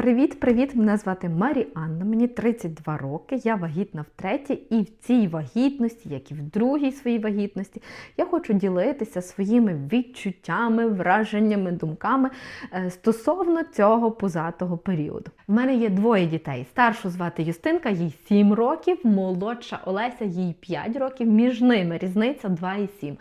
Привіт-привіт! Мене звати Маріанна, мені 32 роки, я вагітна втретє, і в цій вагітності, як і в другій своїй вагітності, я хочу ділитися своїми відчуттями, враженнями, думками е, стосовно цього пузатого періоду. В мене є двоє дітей. Старшу звати Юстинка, їй 7 років, молодша Олеся, їй 5 років. Між ними різниця 2,7.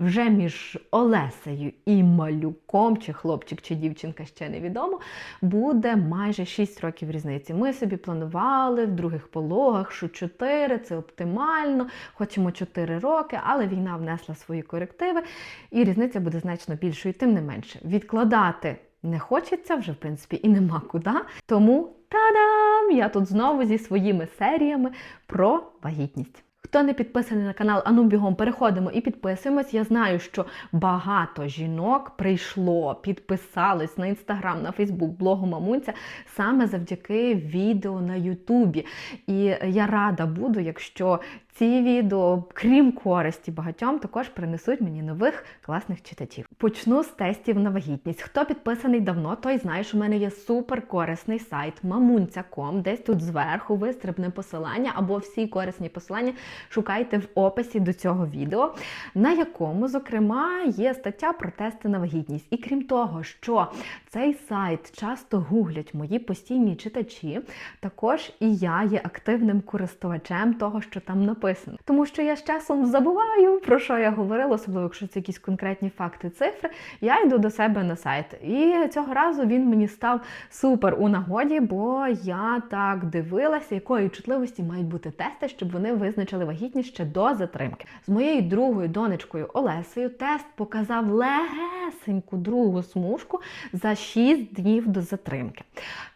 Вже між Олесею і малюком, чи хлопчик, чи дівчинка ще невідомо, буде майже 6 років різниці. Ми собі планували в других пологах, що 4 це оптимально, хочемо 4 роки, але війна внесла свої корективи, і різниця буде значно більшою, тим не менше. Відкладати не хочеться вже, в принципі, і нема куди. Тому та-дам! Я тут знову зі своїми серіями про вагітність. Хто не підписаний на канал, ану бігом переходимо і підписуємось. Я знаю, що багато жінок прийшло, підписались на інстаграм, на Фейсбук, блогу Мамунця саме завдяки відео на Ютубі. І я рада буду, якщо ці відео, крім користі багатьом, також принесуть мені нових класних читачів. Почну з тестів на вагітність. Хто підписаний давно, той знає, що в мене є супер корисний сайт mamunця.com. Десь тут зверху вистрибне посилання або всі корисні посилання шукайте в описі до цього відео, на якому, зокрема, є стаття про тести на вагітність. І крім того, що цей сайт часто гуглять мої постійні читачі, також і я є активним користувачем того, що там написано. Тому що я з часом забуваю, про що я говорила, особливо якщо це якісь конкретні факти, цифри. Я йду до себе на сайт. І цього разу він мені став супер у нагоді, бо я так дивилася, якої чутливості мають бути тести, щоб вони визначили вагітність ще до затримки. З моєю другою донечкою Олесею тест показав легесеньку другу смужку за 6 днів до затримки.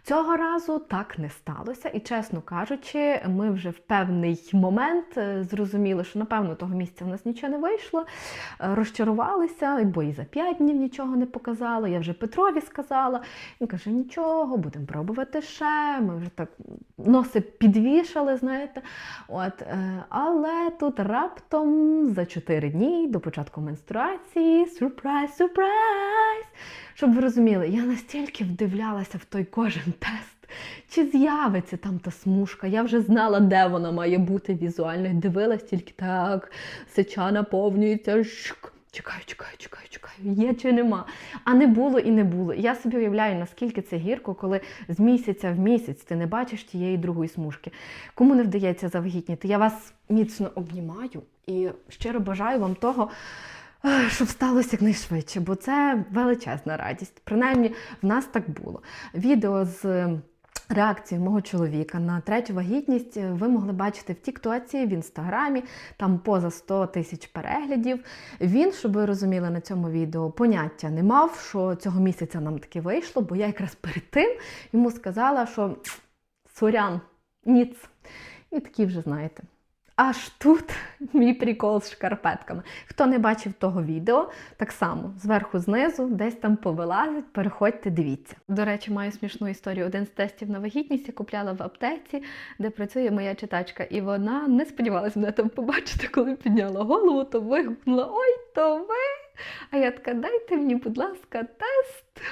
Цього разу так не сталося, і, чесно кажучи, ми вже в певний момент е, зрозуміли, що напевно того місця в нас нічого не вийшло. Е, Розчарувалися, бо і за 5 днів нічого не показало. Я вже Петрові сказала. Він каже: нічого, будемо пробувати ще. Ми вже так носи підвішали, знаєте. От, е, але тут раптом за 4 дні до початку менструації сюрприз, сюрприз! Щоб ви розуміли, я настільки вдивлялася в той кожен тест, чи з'явиться там та смужка. Я вже знала, де вона має бути візуально. Дивилась тільки так, сеча наповнюється. Шк. Чекаю, чекаю, чекаю, чекаю, є чи нема. А не було і не було. Я собі уявляю, наскільки це гірко, коли з місяця в місяць ти не бачиш тієї другої смужки. Кому не вдається завагітніти, я вас міцно обнімаю і щиро бажаю вам того. Ех, Щоб сталося якнайшвидше, бо це величезна радість. Принаймні, в нас так було. Відео з реакцією мого чоловіка на третю вагітність ви могли бачити в Тіктоці, в інстаграмі, там поза 100 тисяч переглядів. Він, щоб ви розуміли на цьому відео, поняття не мав, що цього місяця нам таки вийшло, бо я якраз перед тим йому сказала, що сорян, ніц. І такі вже знаєте. Аж тут мій прикол з шкарпетками. Хто не бачив того відео, так само зверху знизу, десь там повилазить, переходьте, дивіться. До речі, маю смішну історію. Один з тестів на вагітність я купляла в аптеці, де працює моя читачка, і вона не сподівалася мене там побачити, коли підняла голову, то вигукнула Ой, то ви! А я така, дайте мені, будь ласка, тест.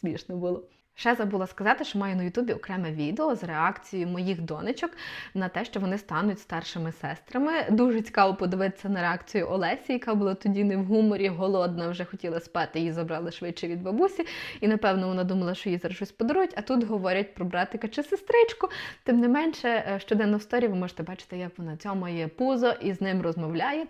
Смішно було. Ще забула сказати, що маю на Ютубі окреме відео з реакцією моїх донечок на те, що вони стануть старшими сестрами. Дуже цікаво подивитися на реакцію Олесі, яка була тоді не в гуморі, голодна, вже хотіла спати, її забрали швидше від бабусі. І напевно вона думала, що їй зараз щось подарують. А тут говорять про братика чи сестричку. Тим не менше, щоденно в сторі ви можете бачити, як вона цьомає пузо і з ним розмовляє.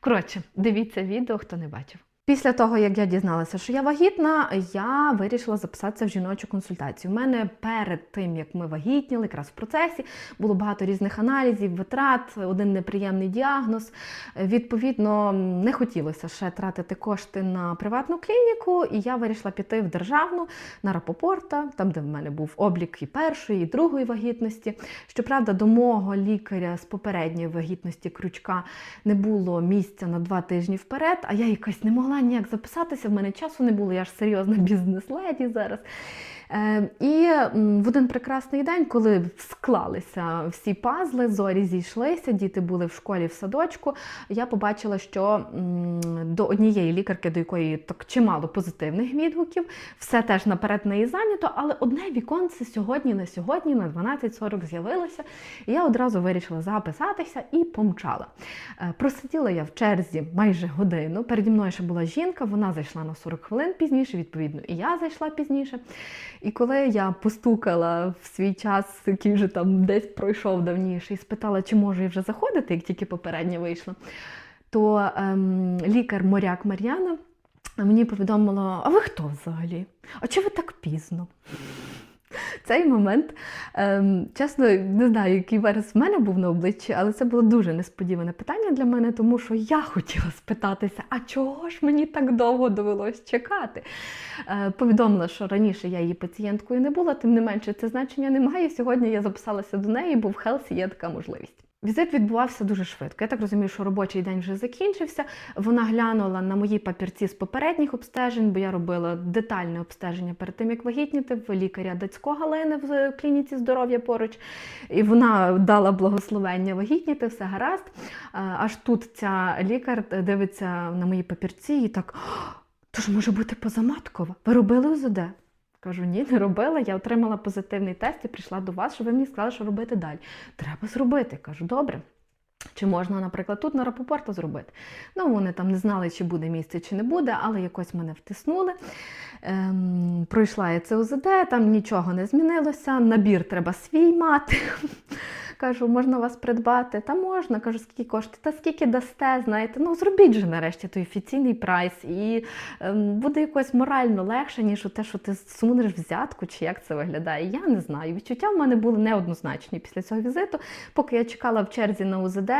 Коротше, дивіться відео, хто не бачив. Після того, як я дізналася, що я вагітна, я вирішила записатися в жіночу консультацію. У мене перед тим, як ми вагітніли, якраз в процесі було багато різних аналізів, витрат, один неприємний діагноз. Відповідно, не хотілося ще тратити кошти на приватну клініку, і я вирішила піти в державну на Рапопорта, там, де в мене був облік і першої, і другої вагітності. Щоправда, до мого лікаря з попередньої вагітності крючка не було місця на два тижні вперед, а я якось не могла ніяк записатися, в мене часу не було, я ж серйозна бізнес-леді зараз. Е, І в один прекрасний день, коли склалися всі пазли, зорі зійшлися, діти були в школі в садочку, я побачила, що до однієї лікарки, до якої так чимало позитивних відгуків, все теж наперед неї зайнято, але одне віконце сьогодні на сьогодні на 12.40 з'явилося. І я одразу вирішила записатися і помчала. Е, Просиділа я в черзі майже годину. Переді мною ще була жінка, вона зайшла на 40 хвилин пізніше, відповідно, і я зайшла пізніше. І коли я постукала в свій час, який вже там десь пройшов давніше, і спитала, чи можу я вже заходити, як тільки попередньо вийшла, то ем, лікар моряк Мар'яна мені повідомила: а ви хто взагалі? А чи ви так пізно? Цей момент, ем, чесно, не знаю, який вираз в мене був на обличчі, але це було дуже несподіване питання для мене, тому що я хотіла спитатися, а чого ж мені так довго довелось чекати? Е, повідомила, що раніше я її пацієнткою не була, тим не менше це значення немає. Сьогодні я записалася до неї, бо в Хелсі є така можливість. Візит відбувався дуже швидко. Я так розумію, що робочий день вже закінчився. Вона глянула на мої папірці з попередніх обстежень, бо я робила детальне обстеження перед тим, як вагітніти в лікаря Дацького Галини в клініці здоров'я поруч. І вона дала благословення вагітніти, все гаразд. Аж тут ця лікар дивиться на мої папірці і так: «О, то ж може бути позаматкова. Ви робили УЗД? Кажу, ні, не робила. Я отримала позитивний тест і прийшла до вас, щоб ви мені сказали, що робити далі. Треба зробити. Кажу, добре. Чи можна, наприклад, тут на Рапопорта зробити? Ну, вони там не знали, чи буде місце, чи не буде, але якось мене втиснули. Ем, пройшла я це УЗД, там нічого не змінилося. Набір треба свій мати. Кажу, можна вас придбати? Та можна. Кажу, скільки коштує? Та скільки дасте, знаєте, ну зробіть же нарешті той офіційний прайс. І ем, буде якось морально легше, ніж те, що ти сунеш взятку, чи як це виглядає. Я не знаю. Відчуття в мене були неоднозначні після цього візиту. Поки я чекала в черзі на УЗД,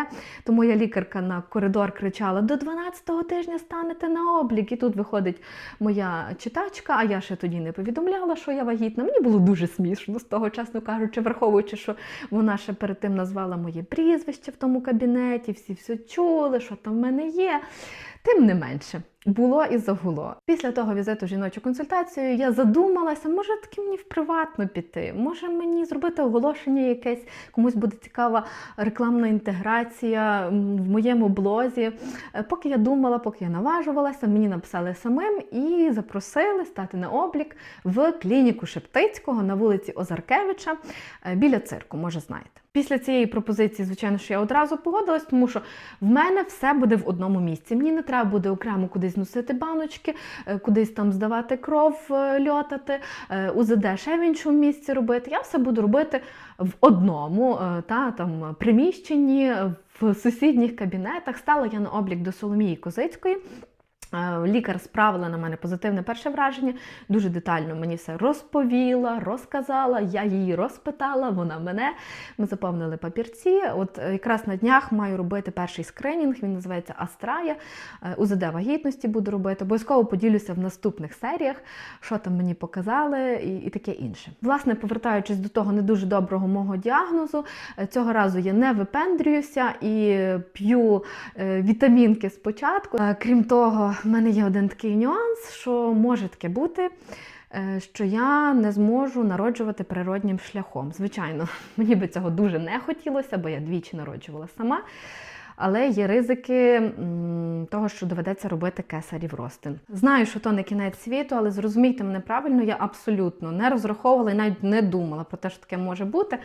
то моя лікарка на коридор кричала: до 12-го тижня станете на облік. І тут виходить моя читачка, а я ще тоді не повідомляла, що я вагітна. Мені було дуже смішно, з того, чесно кажучи, враховуючи, що вона ще перед тим назвала моє прізвище в тому кабінеті, всі все чули, що там в мене є. Тим не менше, було і загуло. Після того візиту жіночу консультацію я задумалася, може таки мені в приватну піти, може мені зробити оголошення якесь, комусь буде цікава рекламна інтеграція в моєму блозі. Е, Поки я думала, поки я наважувалася, мені написали самим і запросили стати на облік в клініку Шептицького на вулиці Озаркевича е, біля цирку, може знаєте. Після цієї пропозиції, звичайно, що я одразу погодилась, тому що в мене все буде в одному місці. Мені не треба буде окремо кудись носити баночки, е, кудись там здавати кров, е, льотати, е, УЗД ще в іншому місці робити. Я все буду робити в одному та, там, приміщенні, в сусідніх кабінетах. Стала я на облік до Соломії Козицької. Е, Лікар справила на мене позитивне перше враження, дуже детально мені все розповіла, розказала, я її розпитала, вона мене. Ми заповнили папірці. От е, якраз на днях маю робити перший скринінг, він називається Астрая. Е, УЗД вагітності буду робити. Обов'язково поділюся в наступних серіях, що там мені показали і, і таке інше. Власне, повертаючись до того не дуже доброго мого діагнозу, цього разу я не випендрююся і п'ю вітамінки спочатку. Крім того, в мене є один такий нюанс, що може таке бути. е, Що я не зможу народжувати природнім шляхом. Звичайно, мені би цього дуже не хотілося, бо я двічі народжувала сама. Але є ризики того, що доведеться робити кесарів ростин. Знаю, що то не кінець світу, але зрозумійте мене правильно, я абсолютно не розраховувала і навіть не думала про те, що таке може бути.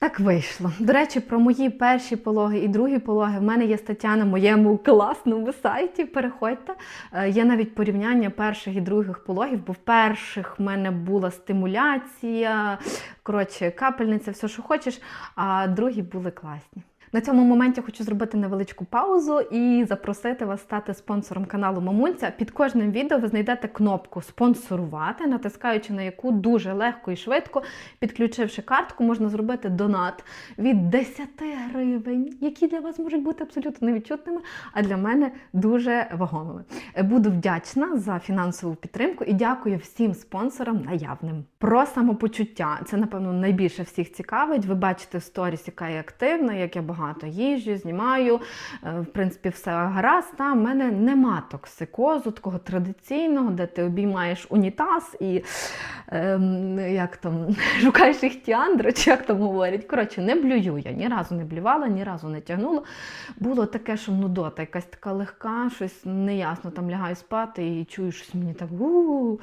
Так вийшло. До речі, про мої перші пологи і другі пологи в мене є стаття на моєму класному сайті. Переходьте. Е, Є навіть порівняння перших і других пологів, бо в перших в мене була стимуляція, коротше, капельниця, все, що хочеш, а другі були класні. На цьому моменті хочу зробити невеличку паузу і запросити вас стати спонсором каналу Мамульця. Під кожним відео ви знайдете кнопку спонсорувати, натискаючи на яку дуже легко і швидко, підключивши картку, можна зробити донат від 10 гривень, які для вас можуть бути абсолютно невідчутними, а для мене дуже вагомими. Буду вдячна за фінансову підтримку і дякую всім спонсорам наявним. Про самопочуття це, напевно, найбільше всіх цікавить. Ви бачите сторіс, яка я активна, як я багато багато їжджу, знімаю. Е, В принципі, все гаразд. Та в мене нема токсикозу, такого традиційного, де ти обіймаєш унітаз і ем, як там шукаєш іхтіандра, чи як там говорять. Коротше, не блюю я, ні разу не блювала, ні разу не тягнула. Було таке, що нудота, якась така легка, щось неясно, там лягаю спати і чую, щось мені так у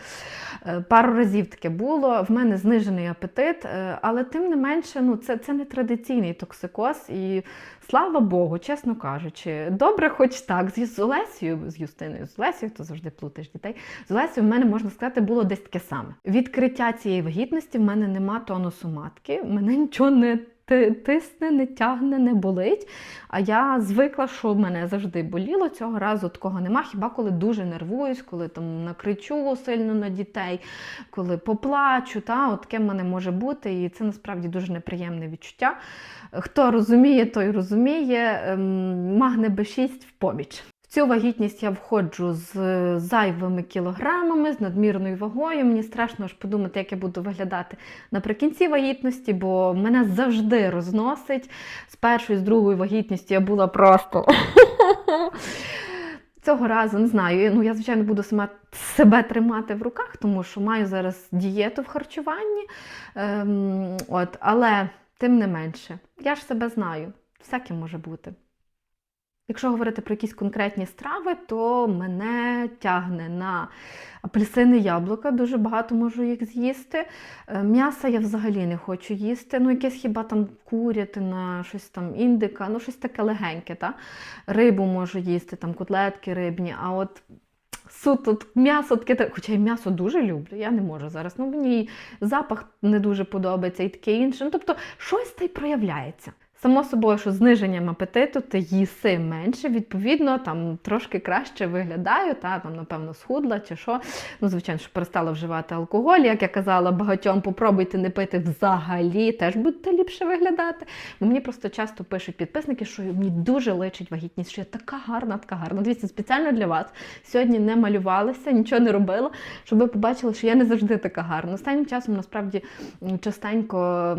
Пару разів таке було. В мене знижений апетит, е, але тим не менше, ну це, це не традиційний токсикоз. І слава Богу, чесно кажучи, добре, хоч так. З, Олесією, з Юстиною, з Олесією, то завжди плутаєш дітей. З Олесією в мене можна сказати було десь таке саме. Відкриття цієї вагітності в мене нема тонусу матки, мене нічого не тисне, не тягне, не болить. А я звикла, що мене завжди боліло. Цього разу такого нема. Хіба коли дуже нервуюсь, коли там накричу сильно на дітей, коли поплачу, та от в мене може бути, і це насправді дуже неприємне відчуття. Хто розуміє, той розуміє. Ем, Магне Б6 в поміч. Цю вагітність я входжу з зайвими кілограмами, з надмірною вагою. Мені страшно аж подумати, як я буду виглядати наприкінці вагітності, бо мене завжди розносить. З першої, з другої вагітності я була просто. Цього разу не знаю. Ну я звичайно буду сама себе тримати в руках, тому що маю зараз дієту в харчуванні. Ем, от, але тим не менше, я ж себе знаю, всяке може бути. Якщо говорити про якісь конкретні страви, то мене тягне на апельсини, яблука, дуже багато можу їх з'їсти. Е, М'яса я взагалі не хочу їсти. Ну, якесь хіба там курятина, щось там індика, ну щось таке легеньке. Та? Рибу можу їсти, там котлетки рибні, а от. Суто м'ясо таке, хоча я м'ясо дуже люблю, я не можу зараз. Ну мені запах не дуже подобається і таке інше. Ну, тобто щось та й проявляється. Само собою, що зниженням апетиту ти їси менше, відповідно, там трошки краще виглядаю, та там, напевно, схудла чи що. Ну, звичайно, що перестала вживати алкоголь. Як я казала багатьом, попробуйте не пити взагалі, теж будете ліпше виглядати. Бо мені просто часто пишуть підписники, що мені дуже личить вагітність, що я така гарна, така гарна. Дивіться, спеціально для вас сьогодні не малювалася, нічого не робила, щоб ви побачили, що я не завжди така гарна. Останнім часом насправді частенько.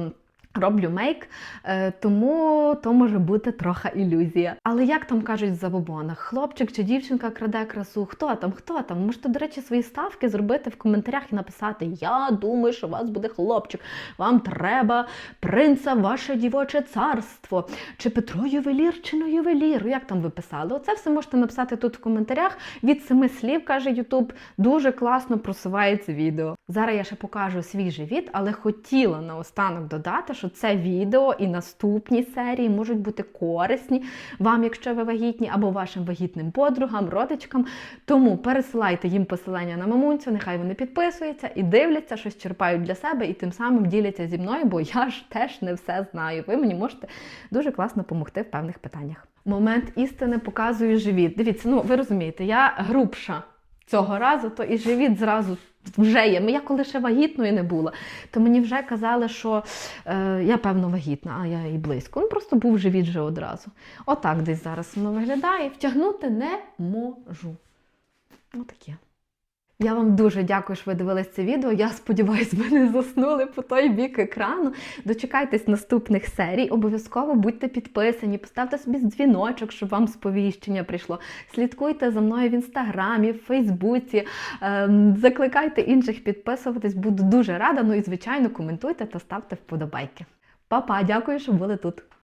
Роблю мейк, е, тому то може бути трохи ілюзія. Але як там кажуть в забобонах, хлопчик чи дівчинка краде красу? Хто там? Хто там? Можете, до речі, свої ставки зробити в коментарях і написати: Я думаю, що у вас буде хлопчик. Вам треба принца, ваше дівоче царство, чи Петро ювелір, чи не ювелір. Як там ви писали? Оце все можете написати тут в коментарях. Від семи слів каже Ютуб. Дуже класно просувається відео. Зараз я ще покажу свій живіт, але хотіла наостанок додати, що це відео і наступні серії можуть бути корисні вам, якщо ви вагітні, або вашим вагітним подругам, родичкам. Тому пересилайте їм посилання на мамунцю, нехай вони підписуються і дивляться, щось черпають для себе і тим самим діляться зі мною, бо я ж теж не все знаю. Ви мені можете дуже класно допомогти в певних питаннях. Момент істини показує живіт. Дивіться, ну ви розумієте, я грубша цього разу, то і живіт зразу вже є. Я коли ще вагітною не була, то мені вже казали, що е, я певно вагітна, а я і близько. Ну просто був живіт вже одразу. Отак десь зараз воно виглядає. Втягнути не можу. Отаке. Я вам дуже дякую, що ви дивились це відео. Я сподіваюся, ви не заснули по той бік екрану. Дочекайтесь наступних серій. Обов'язково будьте підписані, поставте собі дзвіночок, щоб вам сповіщення прийшло. Слідкуйте за мною в інстаграмі, в Фейсбуці. Ем, закликайте інших підписуватись. Буду дуже рада. Ну і звичайно, коментуйте та ставте вподобайки. Па-па, дякую, що були тут.